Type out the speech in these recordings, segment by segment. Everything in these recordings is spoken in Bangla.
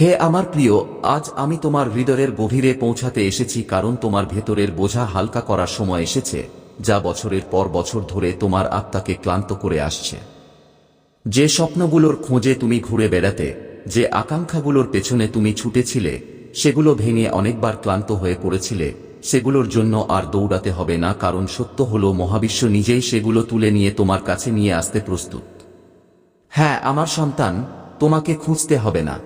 হে আমার প্রিয়, আজ আমি তোমার হৃদয়ের গভীরে পৌঁছাতে এসেছি কারণ তোমার ভেতরের বোঝা হালকা করার সময় এসেছে, যা বছরের পর বছর ধরে তোমার আত্মাকে ক্লান্ত করে আসছে। যে স্বপ্নগুলোর খোঁজে তুমি ঘুরে বেড়াতে, যে আকাঙ্ক্ষাগুলোর পেছনে তুমি ছুটেছিলে, সেগুলো ভেঙে অনেকবার ক্লান্ত হয়ে পড়েছিলে, সেগুলোর জন্য আর দৌড়াতে হবে না কারণ সত্য হল মহাবিশ্ব নিজেই সেগুলো তুলে নিয়ে তোমার কাছে নিয়ে আসতে প্রস্তুত। হ্যাঁ আমার সন্তান, তোমাকে খুঁজতে হবে না।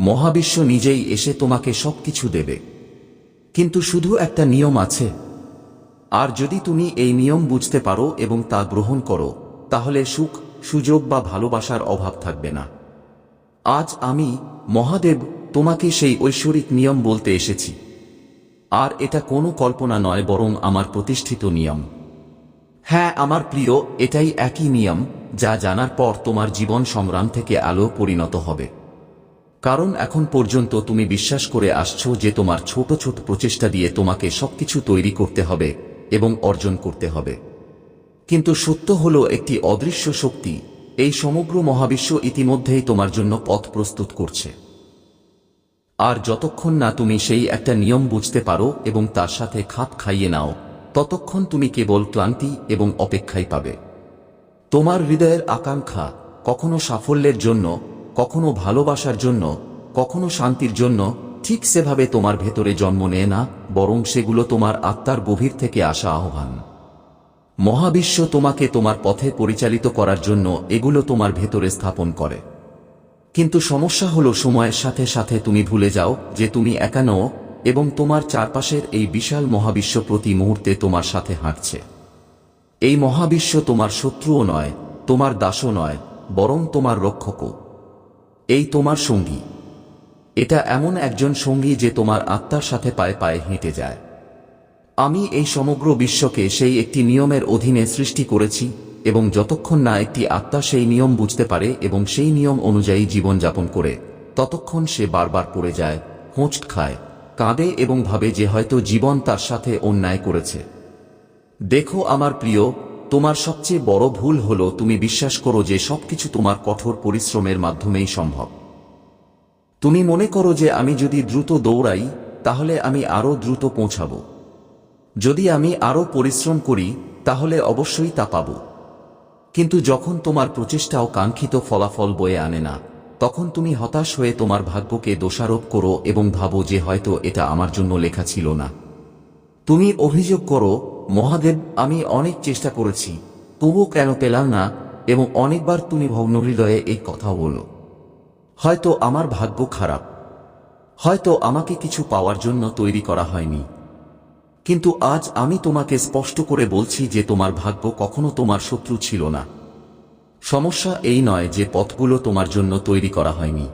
মহাবিশ্ব নিজেই এসে তোমাকে সবকিছু দেবে। কিন্তু শুধু একটা নিয়ম আছে। আর যদি তুমি এই নিয়ম বুঝতে পারো এবং তা গ্রহণ করো, তাহলে সুখ, সুযোগ বা ভালোবাসার অভাব থাকবে না। আজ আমি, মহাদেব, তোমাকে সেই ঐশ্বরিক নিয়ম বলতে এসেছি। আর এটা কোনো কল্পনা নয় বরং আমার প্রতিষ্ঠিত নিয়ম। হ্যাঁ আমার প্রিয়, এটাই একই নিয়ম, যা জানার পর তোমার জীবন সংগ্রাম থেকে আলো পরিণত হবে। কারণ এখন পর্যন্ত তুমি বিশ্বাস করে আসছো যে তোমার ছোট ছোট প্রচেষ্টা দিয়ে তোমাকে সবকিছু তৈরি করতে হবে এবং অর্জন করতে হবে। কিন্তু সত্য হল একটি অদৃশ্য শক্তি, এই সমগ্র মহাবিশ্ব ইতিমধ্যেই তোমার জন্য পথ প্রস্তুত করছে। আর যতক্ষণ না তুমি সেই একটা নিয়ম বুঝতে পারো এবং তার সাথে খাপ খাইয়ে নাও, ততক্ষণ তুমি কেবল ক্লান্তি এবং অপেক্ষাই পাবে। তোমার হৃদয়ের আকাঙ্ক্ষা কখনো সাফল্যের জন্য কখনো ভালোবাসার জন্য, কখনো শান্তির জন্য ঠিক সেভাবে তোমার ভেতরে জন্ম নেয় না, বরং সেগুলো তোমার আত্মার গভীর থেকে আসা আহ্বান। মহাবিশ্ব তোমাকে তোমার পথে পরিচালিত করার জন্য এগুলো তোমার ভেতরে স্থাপন করে। কিন্তু সমস্যা হলো সময়ের সাথে সাথে তুমি ভুলে যাও যে তুমি একা নও এবং তোমার চারপাশের এই বিশাল মহাবিশ্ব প্রতি মুহূর্তে তোমার সাথে হাঁটছে। এই মহাবিশ্ব তোমার শত্রুও নয়, তোমার দাসও নয়, বরং তোমার রক্ষকও। এই তোমার সঙ্গী। এটা এমন একজন সঙ্গী যে তোমার আত্মার সাথে পায়ে পায়ে হেঁটে যায়। আমি এই সমগ্র বিশ্বকে সেই একটি নিয়মের অধীনে সৃষ্টি করেছি এবং যতক্ষণ না একটি আত্মা সেই নিয়ম বুঝতে পারে এবং সেই নিয়ম অনুযায়ী জীবনযাপন করে, ততক্ষণ সে বারবার পড়ে যায় হোঁচ খায়, কাঁদে এবং ভাবে যে হয়তো জীবন তার সাথে অন্যায় করেছে। দেখো আমার প্রিয় তোমার সবচেয়ে বড় ভুল হল তুমি বিশ্বাস করো যে সবকিছু তোমার কঠোর পরিশ্রমের মাধ্যমেই সম্ভব। তুমি মনে করো যে আমি যদি দ্রুত দৌড়াই, তাহলে আমি আরও দ্রুত পৌঁছাবো। যদি আমি আরও পরিশ্রম করি, তাহলে অবশ্যই তা পাব। কিন্তু যখন তোমার প্রচেষ্টাও কাঙ্ক্ষিত ফলাফল বয়ে আনে না, তখন তুমি হতাশ হয়ে তোমার ভাগ্যকে দোষারোপ করো এবং ভাবো যে হয়তো এটা আমার জন্য লেখা ছিল না। তুমি অভিযোগ করো মহাদেব, আমি অনেক চেষ্টা করেছি, তবুও কেন পেলাম না এবং অনেকবার তুমি ভগ্ন হৃদয়ে এই কথা বলো। হয়তো আমার ভাগ্য খারাপ। হয়তো আমাকে কিছু পাওয়ার জন্য তৈরি করা হয়নি। কিন্তু আজ আমি তোমাকে স্পষ্ট করে বলছি যে তোমার ভাগ্য কখনো তোমার শত্রু ছিল না। সমস্যা এই নয় যে পথগুলো তোমার জন্য তৈরি করা হয়নি।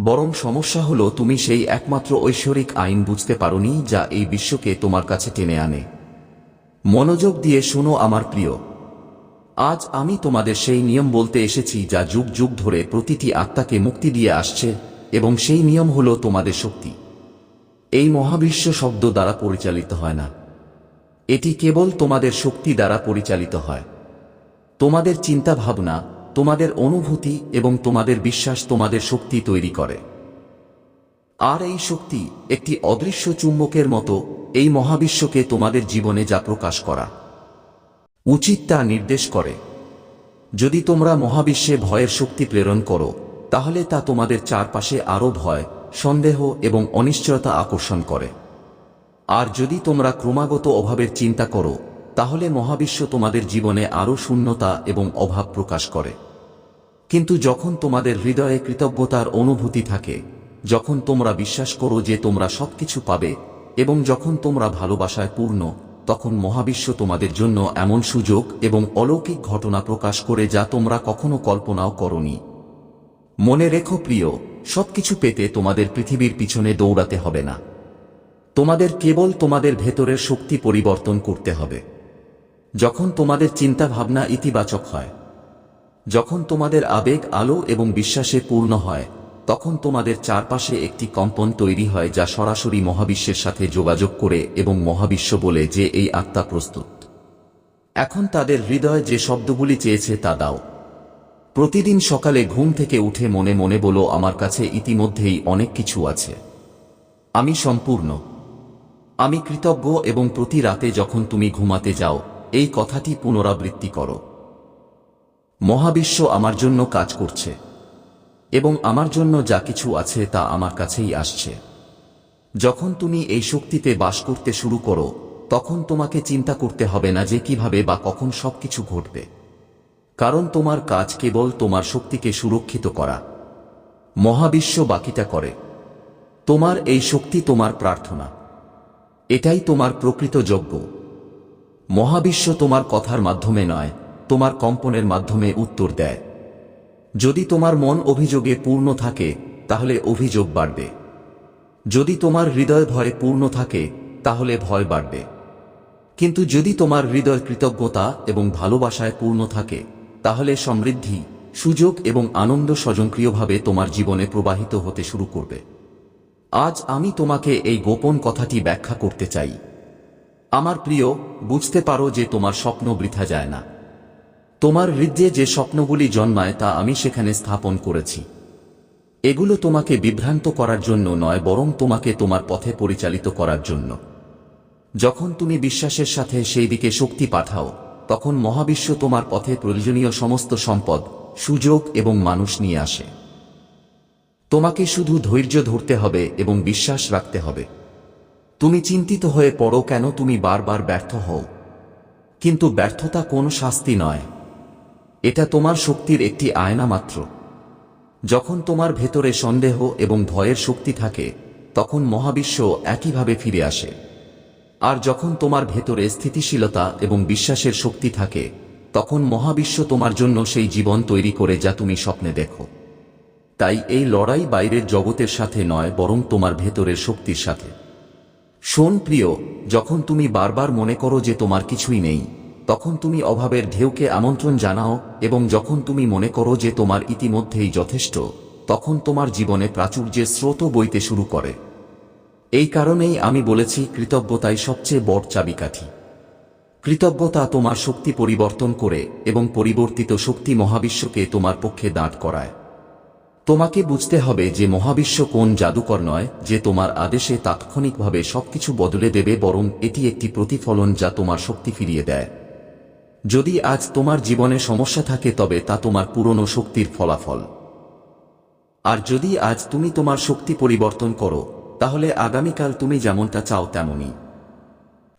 বরং সমস্যা হলো তুমি সেই একমাত্র ঐশ্বরিক আইন বুঝতে পারোনি যা এই বিশ্বকে তোমার কাছে টেনে আনে। মনোযোগ দিয়ে শোনো আমার প্রিয়। আজ আমি তোমাদের সেই নিয়ম বলতে এসেছি যা যুগ যুগ ধরে প্রতিটি আত্মাকে মুক্তি দিয়ে আসছে এবং সেই নিয়ম হলো তোমাদের শক্তি। এই মহাবিশ্ব শব্দ দ্বারা পরিচালিত হয় না। এটি কেবল তোমাদের শক্তি দ্বারা পরিচালিত হয়। তোমাদের চিন্তা ভাবনা তোমাদের অনুভূতি এবং তোমাদের বিশ্বাস তোমাদের শক্তি তৈরি করে। আর এই শক্তি একটি অদৃশ্য চুম্বকের মতো এই মহাবিশ্বকে তোমাদের জীবনে যা প্রকাশ করা উচিত তা নির্দেশ করে। যদি তোমরা মহাবিশ্বে ভয়ের শক্তি প্রেরণ করো, তাহলে তা তোমাদের চারপাশে আরও ভয়, সন্দেহ এবং অনিশ্চয়তা আকর্ষণ করে। আর যদি তোমরা ক্রমাগত অভাবের চিন্তা করো, তাহলে মহাবিশ্ব তোমাদের জীবনে আরও শূন্যতা এবং অভাব প্রকাশ করে। কিন্তু যখন তোমাদের হৃদয়ে কৃতজ্ঞতার অনুভূতি থাকে যখন তোমরা বিশ্বাস করো যে তোমরা সবকিছু পাবে, এবং যখন তোমরা ভালোবাসায় পূর্ণ, তখন মহাবিশ্ব তোমাদের জন্য এমন সুযোগ এবং অলৌকিক ঘটনা প্রকাশ করে যা তোমরা কখনো কল্পনাও করনি। মনে রেখো প্রিয়, সবকিছু পেতে তোমাদের পৃথিবীর পিছনে দৌড়াতে হবে না। তোমাদের কেবল তোমাদের ভেতরের শক্তি পরিবর্তন করতে হবে। যখন তোমাদের চিন্তা ভাবনা ইতিবাচক হয়, যখন তোমাদের আবেগ আলো এবং বিশ্বাসে পূর্ণ হয় তখন তোমাদের চারপাশে একটি কম্পন তৈরি হয় যা সরাসরি মহাবিশ্বের সাথে যোগাযোগ করে এবং মহাবিশ্ব বলে যে এই আত্মা প্রস্তুত। এখন তাদের হৃদয় যে শব্দগুলি চেয়েছে তা দাও। প্রতিদিন সকালে ঘুম থেকে উঠে মনে মনে বলো, আমার কাছে ইতিমধ্যেই অনেক কিছু আছে। আমি সম্পূর্ণ। আমি কৃতজ্ঞ এবং প্রতি রাতে যখন তুমি ঘুমাতে যাও, এই কথাটি পুনরাবৃত্তি করো। মহাবিশ্ব আমার জন্য কাজ করছে। এবং আমার জন্য যা কিছু আছে তা আমার কাছেই আসছে। যখন তুমি এই শক্তিতে বাস করতে শুরু করো, তখন তোমাকে চিন্তা করতে হবে না যে কীভাবে বা কখন সবকিছু ঘটবে। কারণ তোমার কাজ কেবল তোমার শক্তিকে সুরক্ষিত করা। মহাবিশ্ব বাকিটা করে। তোমার এই শক্তি তোমার প্রার্থনা। এটাই তোমার প্রকৃত যোগ্য মহাবিশ্ব তোমার কথার মাধ্যমে নয়, তোমার কম্পনের মাধ্যমে উত্তর দেয়। যদি তোমার মন অভিযোগে পূর্ণ থাকে, তাহলে অভিযোগ বাড়বে। যদি তোমার হৃদয় ভয়ে পূর্ণ থাকে, তাহলে ভয় বাড়বে। কিন্তু যদি তোমার হৃদয় কৃতজ্ঞতা এবং ভালোবাসায় পূর্ণ থাকে, তাহলে সমৃদ্ধি, সুযোগ এবং আনন্দ স্বজনক্রিয়ভাবে তোমার জীবনে প্রবাহিত হতে শুরু করবে। আজ আমি তোমাকে এই গোপন কথাটি ব্যাখ্যা করতে চাই। আমার প্রিয়, বুঝতে পারো যে তোমার স্বপ্ন বৃথা যায় না। তোমার হৃদয়ে যে স্বপ্নগুলি জন্মায় তা আমি সেখানে স্থাপন করেছি। এগুলো তোমাকে বিভ্রান্ত করার জন্য নয়, বরং তোমাকে তোমার পথে পরিচালিত করার জন্য। যখন তুমি বিশ্বাসের সাথে সেই দিকে শক্তি পাঠাও, তখন মহাবিশ্ব তোমার পথে প্রয়োজনীয় সমস্ত সম্পদ, সুযোগ এবং মানুষ নিয়ে আসে। তোমাকে শুধু ধৈর্য ধরতে হবে এবং বিশ্বাস রাখতে হবে। তুমি চিন্তিত হয়ে পড়ো কেন তুমি বারবার ব্যর্থ হও। কিন্তু ব্যর্থতা কোনো শাস্তি নয়। এটা তোমার শক্তির একটি আয়না মাত্র। যখন তোমার ভেতরে সন্দেহ এবং ভয়ের শক্তি থাকে, তখন মহাবিশ্ব একইভাবে ফিরে আসে। আর যখন তোমার ভেতরে স্থিতিশীলতা এবং বিশ্বাসের শক্তি থাকে, তখন মহাবিশ্ব তোমার জন্য সেই জীবন তৈরি করে যা তুমি স্বপ্নে দেখো। তাই এই লড়াই বাইরের জগতের সাথে নয়, বরং তোমার ভেতরের শক্তির সাথে। শোন প্রিয়, যখন তুমি বারবার মনে করো যে তোমার কিছুই নেই তখন তুমি অভাবের ঢেউকে আমন্ত্রণ জানাও এবং যখন তুমি মনে করো যে তোমার ইতিমধ্যেই যথেষ্ট, তখন তোমার জীবনে প্রাচুর্যের স্রোত বইতে শুরু করে। এই কারণেই আমি বলেছি, কৃতজ্ঞতাই সবচেয়ে বড় চাবিকাঠি। কৃতজ্ঞতা তোমার শক্তি পরিবর্তন করে এবং পরিবর্তিত শক্তি মহাবিশ্বকে তোমার পক্ষে দাঁড় করায়। তোমাকে বুঝতে হবে যে মহাবিশ্ব কোন জাদুকর নয়, যে তোমার আদেশে তাৎক্ষণিকভাবে সবকিছু বদলে দেবে, বরং এটি একটি প্রতিফলন যা তোমার শক্তি ফিরিয়ে দেয়। যদি আজ তোমার জীবনে সমস্যা থাকে, তবে তা তোমার পুরনো শক্তির ফলাফল। আর যদি আজ তুমি তোমার শক্তি পরিবর্তন করো, তাহলে আগামীকাল তুমি যেমনটা চাও তেমনই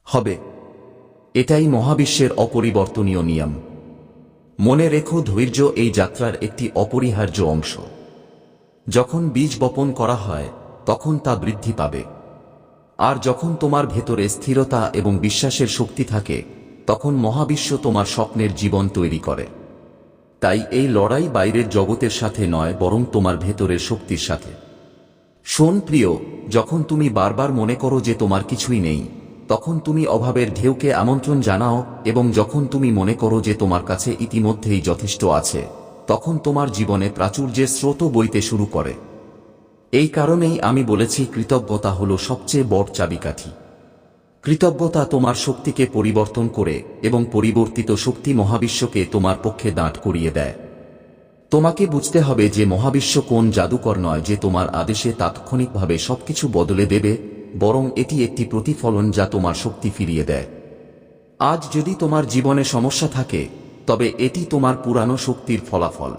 হবে। এটাই মহাবিশ্বের অপরিবর্তনীয় নিয়ম। মনে রেখো, ধৈর্য এই যাত্রার একটি অপরিহার্য অংশ। যখন বীজ বপন করা হয়, তখন তা বৃদ্ধি পাবে। আর যখন তোমার ভেতরে স্থিরতা এবং বিশ্বাসের শক্তি থাকে তখন মহাবিশ্ব তোমার স্বপ্নের জীবন তৈরি করে। তাই এই লড়াই বাইরের জগতের সাথে নয়, বরং তোমার ভেতরের শক্তির সাথে। শোন প্রিয়, যখন তুমি বারবার মনে করো যে তোমার কিছুই নেই, তখন তুমি অভাবের ঢেউকে আমন্ত্রণ জানাও এবং যখন তুমি মনে করো যে তোমার কাছে ইতিমধ্যেই যথেষ্ট আছে, তখন তোমার জীবনে প্রাচুর্যের স্রোত বইতে শুরু করে। এই কারণেই আমি বলেছি কৃতজ্ঞতা হল সবচেয়ে বড় চাবিকাঠি। কৃতজ্ঞতা তোমার শক্তিকে পরিবর্তন করে এবং পরিবর্তিত শক্তি মহাবিশ্বকে তোমার পক্ষে দাঁড় করিয়ে দেয়। তোমাকে বুঝতে হবে যে মহাবিশ্ব কোন জাদুকর নয় যে তোমার আদেশে তাৎক্ষণিকভাবে সবকিছু বদলে দেবে, বরং এটি একটি প্রতিফলন যা তোমার শক্তি ফিরিয়ে দেয়। আজ যদি তোমার জীবনে সমস্যা থাকে, তবে এটি তোমার পুরানো শক্তির ফলাফল।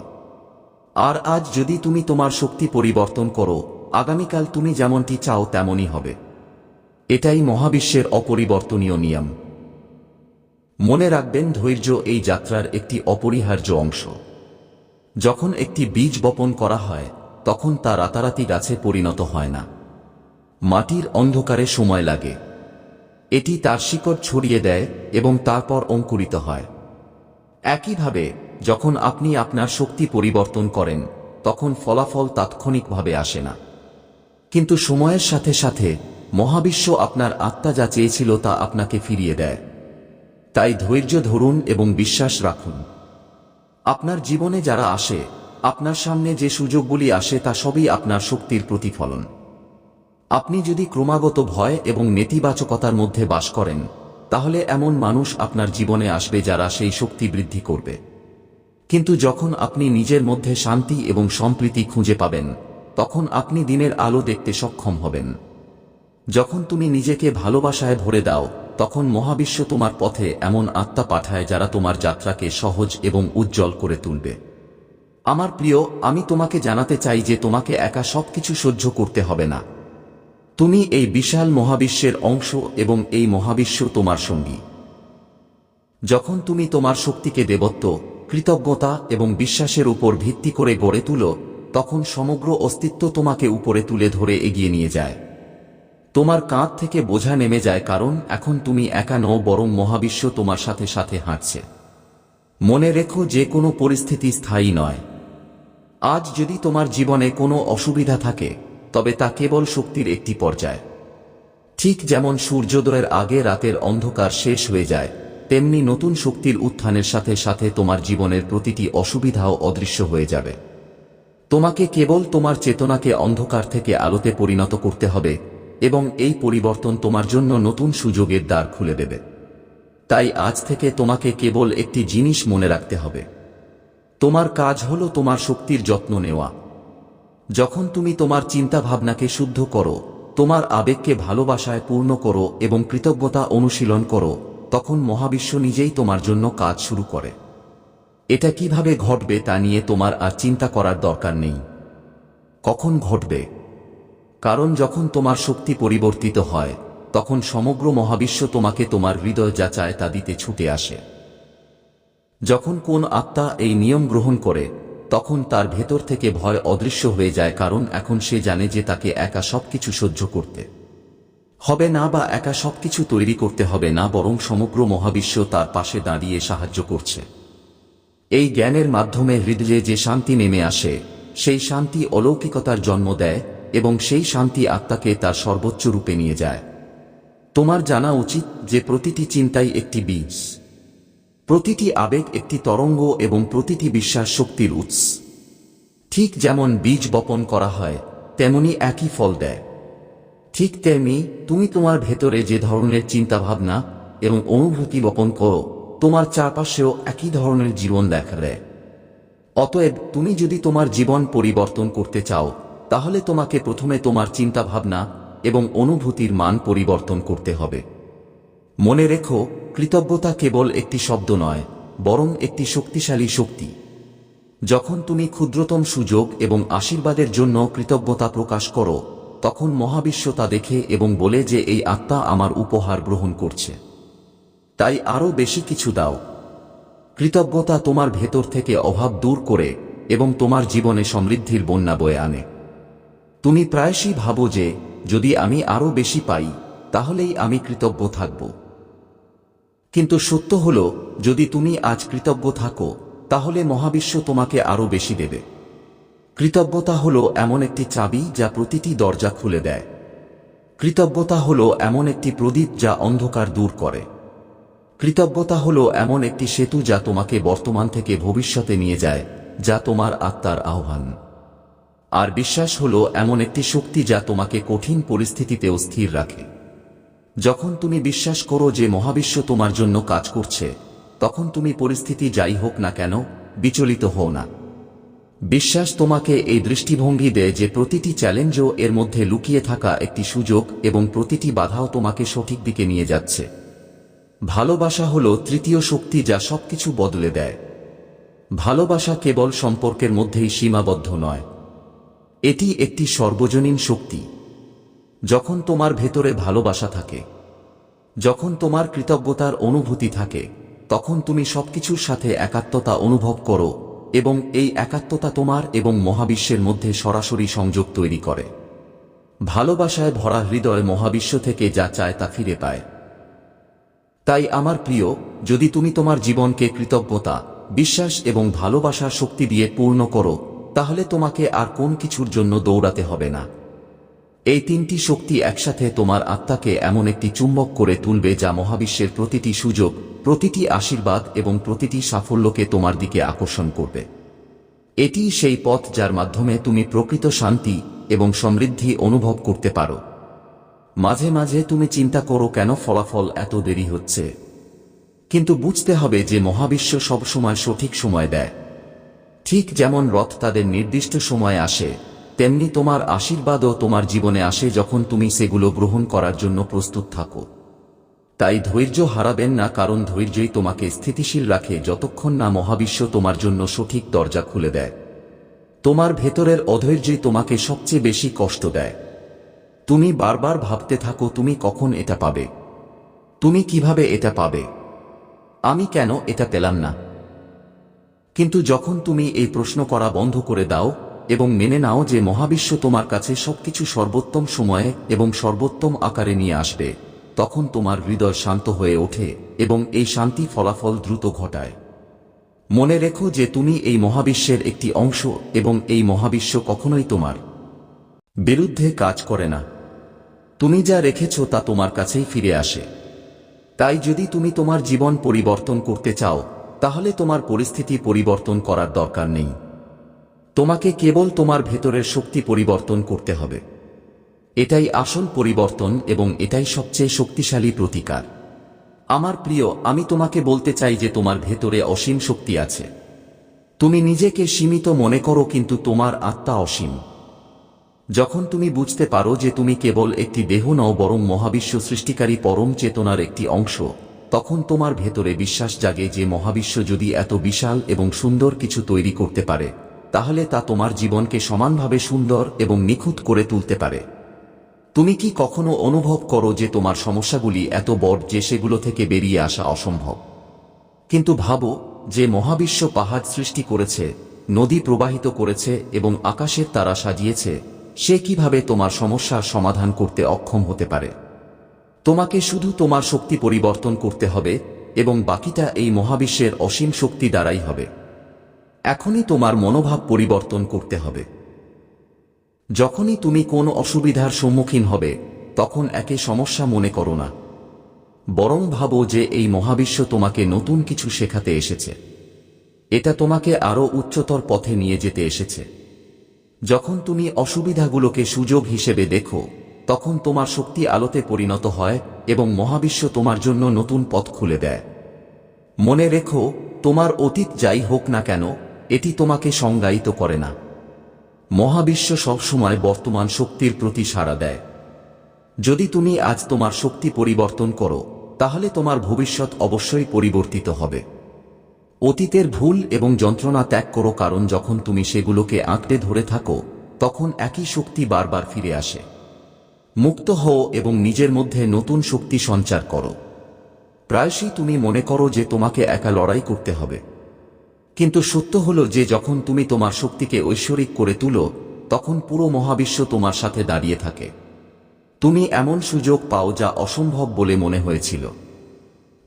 আর আজ যদি তুমি তোমার শক্তি পরিবর্তন করো, আগামীকাল তুমি যেমনটি চাও তেমনই হবে। এটাই মহাবিশ্বের অপরিবর্তনীয় নিয়ম। মনে রাখবেন ধৈর্য এই যাত্রার একটি অপরিহার্য অংশ। যখন একটি বীজ বপন করা হয়, তখন তা রাতারাতি গাছে পরিণত হয় না। মাটির অন্ধকারে সময় লাগে। এটি তার শিকড় ছড়িয়ে দেয় এবং তারপর অঙ্কুরিত হয়। একইভাবে, যখন আপনি আপনার শক্তি পরিবর্তন করেন, তখন ফলাফল তাৎক্ষণিকভাবে আসে না। কিন্তু সময়ের সাথে সাথে মহাবিশ্ব আপনার আত্মা যা চেয়েছিল তা আপনাকে ফিরিয়ে দেয়। তাই ধৈর্য ধরুন এবং বিশ্বাস রাখুন। আপনার জীবনে যারা আসে, আপনার সামনে যে সুযোগগুলি আসে তা সবই আপনার শক্তির প্রতিফলন। আপনি যদি ক্রমাগত ভয় এবং নেতিবাচকতার মধ্যে বাস করেন, তাহলে এমন মানুষ আপনার জীবনে আসবে যারা সেই শক্তি বৃদ্ধি করবে। কিন্তু যখন আপনি নিজের মধ্যে শান্তি এবং সম্প্রীতি খুঁজে পাবেন, তখন আপনি দিনের আলো দেখতে সক্ষম হবেন। যখন তুমি নিজেকে ভালোবাসায় ভরে দাও, তখন মহাবিশ্ব তোমার পথে এমন আত্মা পাঠায় যারা তোমার যাত্রাকে সহজ এবং উজ্জ্বল করে তুলবে। আমার প্রিয়, আমি তোমাকে জানাতে চাই যে তোমাকে একা সবকিছু সহ্য করতে হবে না। তুমি এই বিশাল মহাবিশ্বের অংশ এবং এই মহাবিশ্ব তোমার সঙ্গী। যখন তুমি তোমার শক্তিকে দেবত্ব, কৃতজ্ঞতা এবং বিশ্বাসের উপর ভিত্তি করে গড়ে তুলো, তখন সমগ্র অস্তিত্ব তোমাকে উপরে তুলে ধরে এগিয়ে নিয়ে যায়। তোমার কাঁধ থেকে বোঝা নেমে যায় কারণ এখন তুমি একা নও, বরং মহাবিশ্ব তোমার সাথে সাথে হাঁটছে। মনে রেখো যে কোনো পরিস্থিতি স্থায়ী নয়। আজ যদি তোমার জীবনে কোনো অসুবিধা থাকে, তবে তা কেবল শক্তির একটি পর্যায়। ঠিক যেমন সূর্যোদয়ের আগে রাতের অন্ধকার শেষ হয়ে যায়, তেমনি নতুন শক্তির উত্থানের সাথে সাথে তোমার জীবনের প্রতিটি অসুবিধাও অদৃশ্য হয়ে যাবে। তোমাকে কেবল তোমার চেতনাকে অন্ধকার থেকে আলোতে পরিণত করতে হবে এবং এই পরিবর্তন তোমার জন্য নতুন সুযোগের দ্বার খুলে দেবে। তাই আজ থেকে তোমাকে কেবল একটি জিনিস মনে রাখতে হবে। তোমার কাজ হলো তোমার শক্তির যত্ন নেওয়া। যখন তুমি তোমার চিন্তা ভাবনাকে শুদ্ধ করো, তোমার আবেগকে ভালোবাসায় পূর্ণ করো এবং কৃতজ্ঞতা অনুশীলন করো, তখন মহাবিশ্ব নিজেই তোমার জন্য কাজ শুরু করে। এটা কীভাবে ঘটবে তা নিয়ে তোমার আর চিন্তা করার দরকার নেই। কখন ঘটবে? কারণ যখন তোমার শক্তি পরিবর্তিত হয়, তখন সমগ্র মহাবিশ্ব তোমাকে তোমার হৃদয় যা চায় তা দিতে ছুটে আসে। যখন কোন আত্মা এই নিয়ম গ্রহণ করে, তখন তার ভেতর থেকে ভয় অদৃশ্য হয়ে যায় কারণ এখন সে জানে যে তাকে একা সবকিছু সহ্য করতে হবে না বা একা সবকিছু তৈরি করতে হবে না, বরং সমগ্র মহাবিশ্ব তার পাশে দাঁড়িয়ে সাহায্য করছে। এই জ্ঞানের মাধ্যমে হৃদয়ে যে শান্তি নেমে আসে, সেই শান্তি অলৌকিকতার জন্ম দেয় এবং সেই শান্তি আত্মাকে তার সর্বোচ্চ রূপে নিয়ে যায়। তোমার জানা উচিত যে প্রতিটি চিন্তাই একটি বীজ। প্রতিটি আবেগ একটি তরঙ্গ এবং প্রতিটি বিশ্বাস শক্তির উৎস। ঠিক যেমন বীজ বপন করা হয়, তেমনি একই ফল দেয়। ঠিক তেমনি তুমি তোমার ভেতরে যে ধরনের চিন্তাভাবনা এবং অনুভূতি বপন করো, তোমার চারপাশেও একই ধরনের জীবন দেখা দেয়। অতএব তুমি যদি তোমার জীবন পরিবর্তন করতে চাও তাহলে তোমাকে প্রথমে তোমার চিন্তাভাবনা এবং অনুভূতির মান পরিবর্তন করতে হবে। মনে রেখো, কৃতজ্ঞতা কেবল একটি শব্দ নয়, বরং একটি শক্তিশালী শক্তি। যখন তুমি ক্ষুদ্রতম সুযোগ এবং আশীর্বাদের জন্য কৃতজ্ঞতা প্রকাশ করো, তখন মহাবিশ্ব তা দেখে এবং বলে যে এই আত্মা আমার উপহার গ্রহণ করছে। তাই আরও বেশি কিছু দাও। কৃতজ্ঞতা তোমার ভেতর থেকে অভাব দূর করে এবং তোমার জীবনে সমৃদ্ধির বন্যা বয়ে আনে। তুমি প্রায়শই ভাবো যে, যদি আমি আরও বেশি পাই, তাহলেই আমি কৃতজ্ঞ থাকব। কিন্তু সত্য হল, যদি তুমি আজ কৃতজ্ঞ থাকো, তাহলে মহাবিশ্ব তোমাকে আরও বেশি দেবে। কৃতজ্ঞতা হল এমন একটি চাবি যা প্রতিটি দরজা খুলে দেয়। কৃতজ্ঞতা হল এমন একটি প্রদীপ যা অন্ধকার দূর করে। কৃতজ্ঞতা হল এমন একটি সেতু যা তোমাকে বর্তমান থেকে ভবিষ্যতে নিয়ে যায়, যা তোমার আত্মার আহ্বান। আর বিশ্বাস হল এমন একটি শক্তি যা তোমাকে কঠিন পরিস্থিতিতেও স্থির রাখে। যখন তুমি বিশ্বাস করো যে মহাবিশ্ব তোমার জন্য কাজ করছে, তখন তুমি পরিস্থিতি যাই হোক না কেন বিচলিত হও না। বিশ্বাস তোমাকে এই দৃষ্টিভঙ্গি দেয় যে প্রতিটি চ্যালেঞ্জও এর মধ্যে লুকিয়ে থাকা একটি সুযোগ এবং প্রতিটি বাধাও তোমাকে সঠিক দিকে নিয়ে যাচ্ছে। ভালোবাসা হল তৃতীয় শক্তি যা সবকিছু বদলে দেয়। ভালোবাসা কেবল সম্পর্কের মধ্যেই সীমাবদ্ধ নয় এটি একটি সর্বজনীন শক্তি। যখন তোমার ভেতরে ভালোবাসা থাকে, যখন তোমার কৃতজ্ঞতার অনুভূতি থাকে, তখন তুমি সবকিছুর সাথে একাত্মতা অনুভব করো এবং এই একাত্মতা তোমার এবং মহাবিশ্বের মধ্যে সরাসরি সংযোগ তৈরি করে। ভালোবাসায় ভরা হৃদয় মহাবিশ্ব থেকে যা চায় তা ফিরে পায়। তাই আমার প্রিয়, যদি তুমি তোমার জীবনকে কৃতজ্ঞতা, বিশ্বাস এবং ভালোবাসার শক্তি দিয়ে পূর্ণ করো তাহলে তোমাকে আর কোন কিছুর জন্য দৌড়াতে হবে না। এই তিনটি শক্তি একসাথে তোমার আত্মাকে এমন একটি চুম্বক করে তুলবে যা মহাবিশ্বের প্রতিটি সুযোগ, প্রতিটি আশীর্বাদ এবং প্রতিটি সাফল্যকে তোমার দিকে আকর্ষণ করবে। এটি সেই পথ যার মাধ্যমে তুমি প্রকৃত শান্তি এবং সমৃদ্ধি অনুভব করতে পারো। মাঝে মাঝে তুমি চিন্তা করো কেন ফলাফল এত দেরি হচ্ছে। কিন্তু বুঝতে হবে যে মহাবিশ্ব সবসময় সঠিক সময় দেয়। ঠিক যেমন রথ তাদের নির্দিষ্ট সময়ে আসে, তেমনি তোমার আশীর্বাদও তোমার জীবনে আসে যখন তুমি সেগুলো গ্রহণ করার জন্য প্রস্তুত থাকো। তাই ধৈর্য হারাবেন না, কারণ ধৈর্যই তোমাকে স্থিতিশীল রাখে যতক্ষণ না মহাবিশ্ব তোমার জন্য সঠিক দরজা খুলে দেয়। তোমার ভেতরের অধৈর্যই তোমাকে সবচেয়ে বেশি কষ্ট দেয়। তুমি বারবার ভাবতে থাকো তুমি কখন এটা পাবে। তুমি কীভাবে এটা পাবে? আমি কেন এটা পেলাম না? কিন্তু যখন তুমি এই প্রশ্ন করা বন্ধ করে দাও এবং মেনে নাও যে মহাবিশ্ব তোমার কাছে সবকিছু সর্বোত্তম সময়ে এবং সর্বোত্তম আকারে নিয়ে আসবে, তখন তোমার হৃদয় শান্ত হয়ে ওঠে এবং এই শান্তি ফলাফল দ্রুত ঘটায়। মনে রেখো যে তুমি এই মহাবিশ্বের একটি অংশ এবং এই মহাবিশ্ব কখনোই তোমার বিরুদ্ধে কাজ করে না। তুমি যা রেখেছ তা তোমার কাছেই ফিরে আসে। তাই যদি তুমি তোমার জীবন পরিবর্তন করতে চাও তাহলে তোমার পরিস্থিতি পরিবর্তন করার দরকার নেই। তোমাকে কেবল তোমার ভেতরের শক্তি পরিবর্তন করতে হবে। এটাই আসল পরিবর্তন এবং এটাই সবচেয়ে শক্তিশালী প্রতিকার। আমার প্রিয়, আমি তোমাকে বলতে চাই যে তোমার ভেতরে অসীম শক্তি আছে। তুমি নিজেকে সীমিত মনে করো কিন্তু তোমার আত্মা অসীম। যখন তুমি বুঝতে পারো যে তুমি কেবল একটি দেহ নও বরং মহাবিশ্ব সৃষ্টিকারী পরম চেতনার একটি অংশ তখন তোমার ভেতরে বিশ্বাস জাগে যে মহাবিশ্ব যদি এত বিশাল এবং সুন্দর কিছু তৈরি করতে পারে, তাহলে তা তোমার জীবনকে সমানভাবে সুন্দর এবং নিখুঁত করে তুলতে পারে। তুমি কি কখনো অনুভব করো যে তোমার সমস্যাগুলি এত বড় যে সেগুলো থেকে বেরিয়ে আসা অসম্ভব? কিন্তু ভাবো যে মহাবিশ্ব পাহাড় সৃষ্টি করেছে, নদী প্রবাহিত করেছে এবং আকাশের তারা সাজিয়েছে, সে কীভাবে তোমার সমস্যার সমাধান করতে অক্ষম হতে পারে? তোমাকে শুধু তোমার শক্তি পরিবর্তন করতে হবে, এবং বাকিটা এই মহাবিশ্বের অসীম শক্তি দ্বারাই হবে। এখনই তোমার মনোভাব পরিবর্তন করতে হবে। যখনই তুমি কোন অসুবিধার সম্মুখীন হবে, তখন একে সমস্যা মনে করো না। বরং ভাবো যে এই মহাবিশ্ব তোমাকে নতুন কিছু শেখাতে এসেছে। এটা তোমাকে আরও উচ্চতর পথে নিয়ে যেতে এসেছে। যখন তুমি অসুবিধাগুলোকে সুযোগ হিসেবে দেখো তখন তোমার শক্তি আলোতে পরিণত হয় এবং মহাবিশ্ব তোমার জন্য নতুন পথ খুলে দেয়। মনে রেখো, তোমার অতীত যাই হোক না কেন, এটি তোমাকে সংজ্ঞায়িত করে না। মহাবিশ্ব সবসময় বর্তমান শক্তির প্রতি সাড়া দেয়। যদি তুমি আজ তোমার শক্তি পরিবর্তন করো, তাহলে তোমার ভবিষ্যৎ অবশ্যই পরিবর্তিত হবে। অতীতের ভুল এবং যন্ত্রণা ত্যাগ করো কারণ যখন তুমি সেগুলোকে আঁকড়ে ধরে থাকো, তখন একই শক্তি বারবার ফিরে আসে। মুক্ত হও এবং নিজের মধ্যে নতুন শক্তি সঞ্চার করো। প্রায়শই তুমি মনে করো যে তোমাকে একা লড়াই করতে হবে। কিন্তু সত্য হলো যে যখন তুমি তোমার শক্তিকে ঐশ্বরিক করে তুলো, তখন পুরো মহাবিশ্ব তোমার সাথে দাঁড়িয়ে থাকে। তুমি এমন সুযোগ পাও যা অসম্ভব বলে মনে হয়েছিল।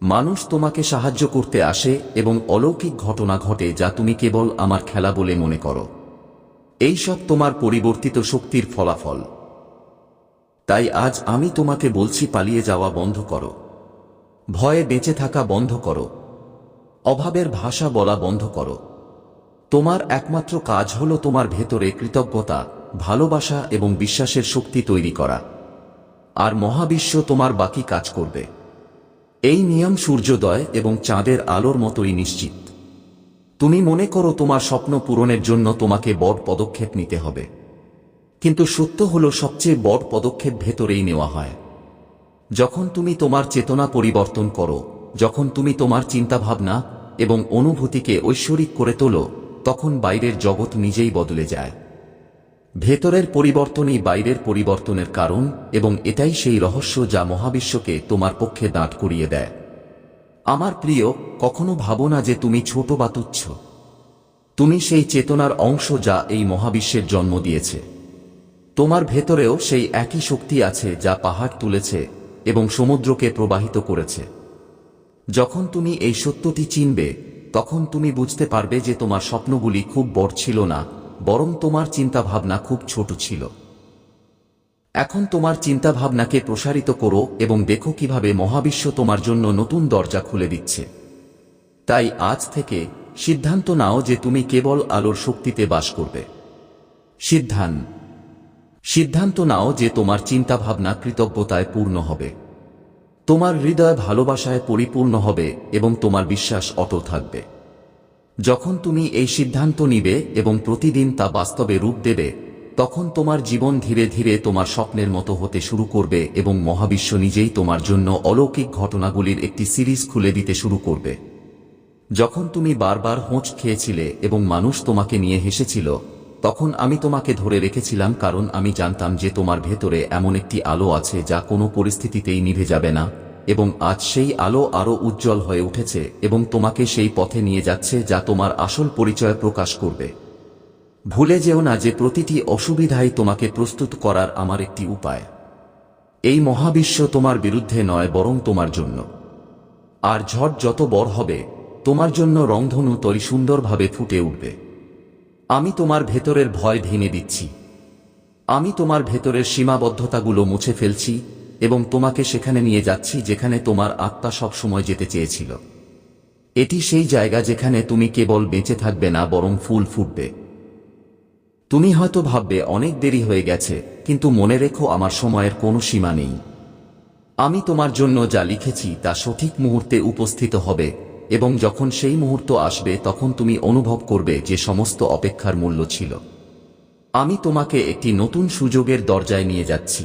মানুষ তোমাকে সাহায্য করতে আসে এবং অলৌকিক ঘটনা ঘটে যা তুমি কেবল আমার খেলা বলে মনে করো। এইসব তোমার পরিবর্তিত শক্তির ফলাফল। তাই আজ আমি তোমাকে বলছি পালিয়ে যাওয়া বন্ধ করো। ভয়ে বেঁচে থাকা বন্ধ করো। অভাবের ভাষা বলা বন্ধ করো। তোমার একমাত্র কাজ হল তোমার ভেতরে কৃতজ্ঞতা, ভালোবাসা এবং বিশ্বাসের শক্তি তৈরি করা। আর মহাবিশ্ব তোমার বাকি কাজ করবে। এই নিয়ম সূর্যোদয় এবং চাঁদের আলোর মতোই নিশ্চিত। তুমি মনে করো তোমার স্বপ্ন পূরণের জন্য তোমাকে বড় পদক্ষেপ নিতে হবে। কিন্তু সত্য হলো সবচেয়ে বড় পদক্ষেপ ভেতরেই নেওয়া হয়। যখন তুমি তোমার চেতনা পরিবর্তন করো, যখন তুমি তোমার চিন্তাভাবনা এবং অনুভূতিকে ঐশ্বরিক করে তোলো, তখন বাইরের জগৎ নিজেই বদলে যায়। ভেতরের পরিবর্তনই বাইরের পরিবর্তনের কারণ এবং এটাই সেই রহস্য যা মহাবিশ্বকে তোমার পক্ষে দাঁড় করিয়ে দেয়। আমার প্রিয়, কখনো ভাবো না যে তুমি ছোট বা তুচ্ছ। তুমি সেই চেতনার অংশ যা এই মহাবিশ্বের জন্ম দিয়েছে। তোমার ভেতরেও সেই একই শক্তি আছে যা পাহাড় তুলেছে এবং সমুদ্রকে প্রবাহিত করেছে। যখন তুমি এই সত্যটি চিনবে, তখন তুমি বুঝতে পারবে যে তোমার স্বপ্নগুলি খুব বড় ছিল না, বরং তোমার চিন্তাভাবনা খুব ছোট ছিল। এখন তোমার চিন্তাভাবনাকে প্রসারিত করো এবং দেখো কীভাবে মহাবিশ্ব তোমার জন্য নতুন দরজা খুলে দিচ্ছে। তাই আজ থেকে সিদ্ধান্ত নাও যে তুমি কেবল আলোর শক্তিতে বাস করবে। সিদ্ধান্ত সিদ্ধান্ত নাও যে তোমার চিন্তাভাবনা কৃতজ্ঞতায় পূর্ণ হবে। তোমার হৃদয় ভালোবাসায় পরিপূর্ণ হবে এবং তোমার বিশ্বাস অটল থাকবে। যখন তুমি এই সিদ্ধান্ত নিবে এবং প্রতিদিন তা বাস্তবে রূপ দেবে, তখন তোমার জীবন ধীরে ধীরে তোমার স্বপ্নের মতো হতে শুরু করবে এবং মহাবিশ্ব নিজেই তোমার জন্য অলৌকিক ঘটনাগুলির একটি সিরিজ খুলে দিতে শুরু করবে। যখন তুমি বারবার হোঁচ খেয়েছিলে এবং মানুষ তোমাকে নিয়ে হেসেছিল তখন আমি তোমাকে ধরে রেখেছিলাম কারণ আমি জানতাম যে তোমার ভেতরে এমন একটি আলো আছে যা কোনো পরিস্থিতিতেই নিভে যাবে না, এবং আজ সেই আলো আরও উজ্জ্বল হয়ে উঠেছে এবং তোমাকে সেই পথে নিয়ে যাচ্ছে যা তোমার আসল পরিচয় প্রকাশ করবে। ভুলে যেও না যে প্রতিটি অসুবিধাই তোমাকে প্রস্তুত করার আমার একটি উপায়। এই মহাবিশ্ব তোমার বিরুদ্ধে নয়, বরং তোমার জন্য। আর ঝড় যত বড় হবে, তোমার জন্য রংধনু তরি সুন্দরভাবে ফুটে উঠবে। আমি তোমার ভেতরের ভয় ভেঙে দিচ্ছি। আমি তোমার ভেতরের সীমাবদ্ধতাগুলো মুছে ফেলছি এবং তোমাকে সেখানে নিয়ে যাচ্ছি যেখানে তোমার আত্মা সবসময় যেতে চেয়েছিল। এটি সেই জায়গা যেখানে তুমি কেবল বেঁচে থাকবে না, বরং ফুল ফুটবে। তুমি হয়তো ভাববে, অনেক দেরি হয়ে গেছে, কিন্তু মনে রেখো আমার সময়ের কোনো সীমা নেই। আমি তোমার জন্য যা লিখেছি তা সঠিক মুহূর্তে উপস্থিত হবে এবং যখন সেই মুহূর্ত আসবে তখন তুমি অনুভব করবে যে সমস্ত অপেক্ষার মূল্য ছিল। আমি তোমাকে একটি নতুন সুযোগের দরজায় নিয়ে যাচ্ছি।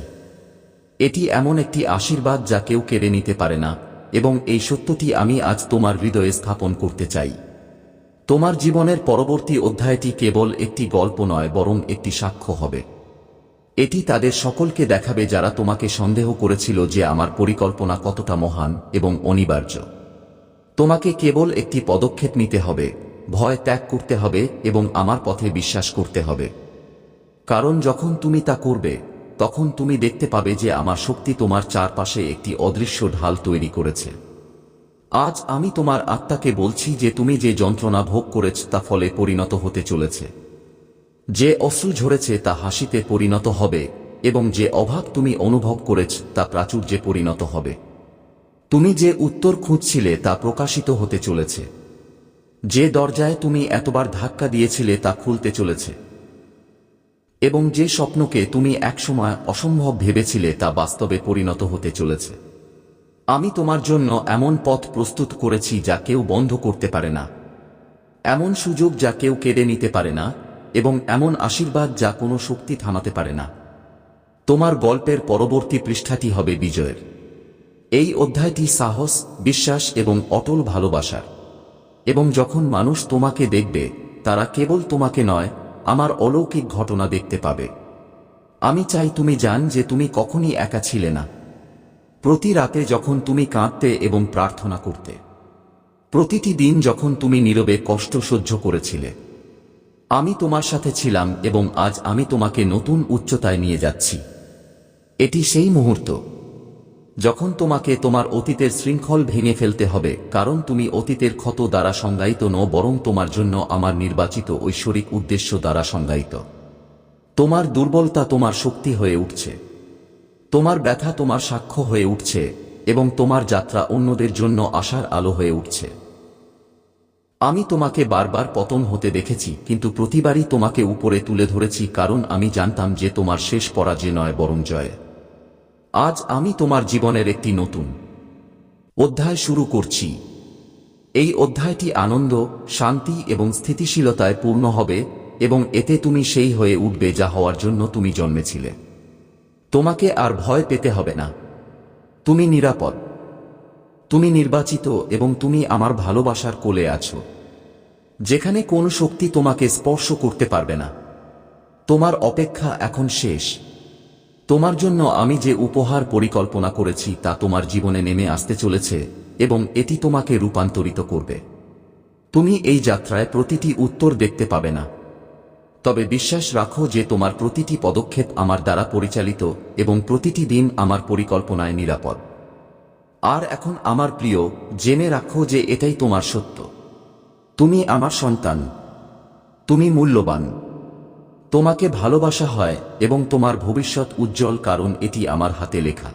এটি এমন একটি আশীর্বাদ যা কেউ কেড়ে নিতে পারে না, এবং এই সত্যটি আমি আজ তোমার হৃদয়ে স্থাপন করতে চাই। তোমার জীবনের পরবর্তী অধ্যায়টি কেবল একটি গল্প নয়, বরং একটি সাক্ষ্য হবে। এটি তাদের সকলকে দেখাবে যারা তোমাকে সন্দেহ করেছিল যে আমার পরিকল্পনা কতটা মহান এবং অনিবার্য। তোমাকে কেবল একটি পদক্ষেপ নিতে হবে, ভয় ত্যাগ করতে হবে এবং আমার পথে বিশ্বাস করতে হবে। কারণ যখন তুমি তা করবে, তখন তুমি দেখতে পাবে যে আমার শক্তি তোমার চারপাশে একটি অদৃশ্য ঢাল তৈরি করেছে। আজ আমি তোমার আত্মাকে বলছি যে তুমি যে যন্ত্রণা ভোগ করেছ তা ফলে পরিণত হতে চলেছে। যে অশ্রু ঝরেছে তা হাসিতে পরিণত হবে এবং যে অভাব তুমি অনুভব করেছ তা প্রাচুর্যে পরিণত হবে। তুমি যে উত্তর খুঁজছিলে তা প্রকাশিত হতে চলেছে। যে দরজায় তুমি এতবার ধাক্কা দিয়েছিলে তা খুলতে চলেছে। এবং যে স্বপ্নকে তুমি একসময় অসম্ভব ভেবেছিলে তা বাস্তবে পরিণত হতে চলেছে। আমি তোমার জন্য এমন পথ প্রস্তুত করেছি যা কেউ বন্ধ করতে পারে না। এমন সুযোগ যা কেউ কেড়ে নিতে পারে না, এবং এমন আশীর্বাদ যা কোনো শক্তি থামাতে পারে না। তোমার গল্পের পরবর্তী পৃষ্ঠাটি হবে বিজয়ের। এই অধ্যায়টি সাহস, বিশ্বাস এবং অটল ভালোবাসার। এবং যখন মানুষ তোমাকে দেখবে, তারা কেবল তোমাকে নয়, আমার অলৌকিক ঘটনা দেখতে পাবে। আমি চাই তুমি জান যে তুমি কখনই একা ছিলে না। প্রতি রাতে যখন তুমি কাঁদতে এবং প্রার্থনা করতে। প্রতিটি দিন যখন তুমি নীরবে কষ্ট সহ্য করেছিলে। আমি তোমার সাথে ছিলাম এবং আজ আমি তোমাকে নতুন উচ্চতায় নিয়ে যাচ্ছি। এটি সেই মুহূর্ত। যখন তোমাকে তোমার অতীতের শৃঙ্খল ভেঙে ফেলতে হবে, কারণ তুমি অতীতের ক্ষত দ্বারা সংজ্ঞায়িত ন বরং তোমার জন্য আমার নির্বাচিত ঐশ্বরিক উদ্দেশ্য দ্বারা সংজ্ঞায়িত। তোমার দুর্বলতা তোমার শক্তি হয়ে উঠছে। তোমার ব্যথা তোমার সাক্ষ্য হয়ে উঠছে, এবং তোমার যাত্রা অন্যদের জন্য আশার আলো হয়ে উঠছে। আমি তোমাকে বারবার পতন হতে দেখেছি, কিন্তু প্রতিবারই তোমাকে উপরে তুলে ধরেছি, কারণ আমি জানতাম যে তোমার শেষ পরাজয় নয়, বরং জয়। আজ আমি তোমার জীবনের একটি নতুন অধ্যায় শুরু করছি। এই অধ্যায়টি আনন্দ, শান্তি এবং স্থিতিশীলতায় পূর্ণ হবে এবং এতে তুমি সেই হয়ে উঠবে যা হওয়ার জন্য তুমি জন্মেছিলে। তোমাকে আর ভয় পেতে হবে না। তুমি নিরাপদ। তুমি নির্বাচিত এবং তুমি আমার ভালোবাসার কোলে আছো। যেখানে কোন শক্তি তোমাকে স্পর্শ করতে পারবে না। তোমার অপেক্ষা এখন শেষ। তোমার জন্য আমি যে উপহার পরিকল্পনা করেছি তা তোমার জীবনে নেমে আসতে চলেছে এবং এটি তোমাকে রূপান্তরিত করবে। তুমি এই যাত্রায় প্রতিটি উত্তর দেখতে পাবে না। তবে বিশ্বাস রাখো যে তোমার প্রতিটি পদক্ষেপ আমার দ্বারা পরিচালিত এবং প্রতিটি দিন আমার পরিকল্পনায় নিরাপদ। আর এখন আমার প্রিয়, জেনে রাখো যে এটাই তোমার সত্য। তুমি আমার সন্তান। তুমি মূল্যবান। তোমাকে ভালোবাসা হয় এবং তোমার ভবিষ্যৎ উজ্জ্বল কারণ এটি আমার হাতে লেখা।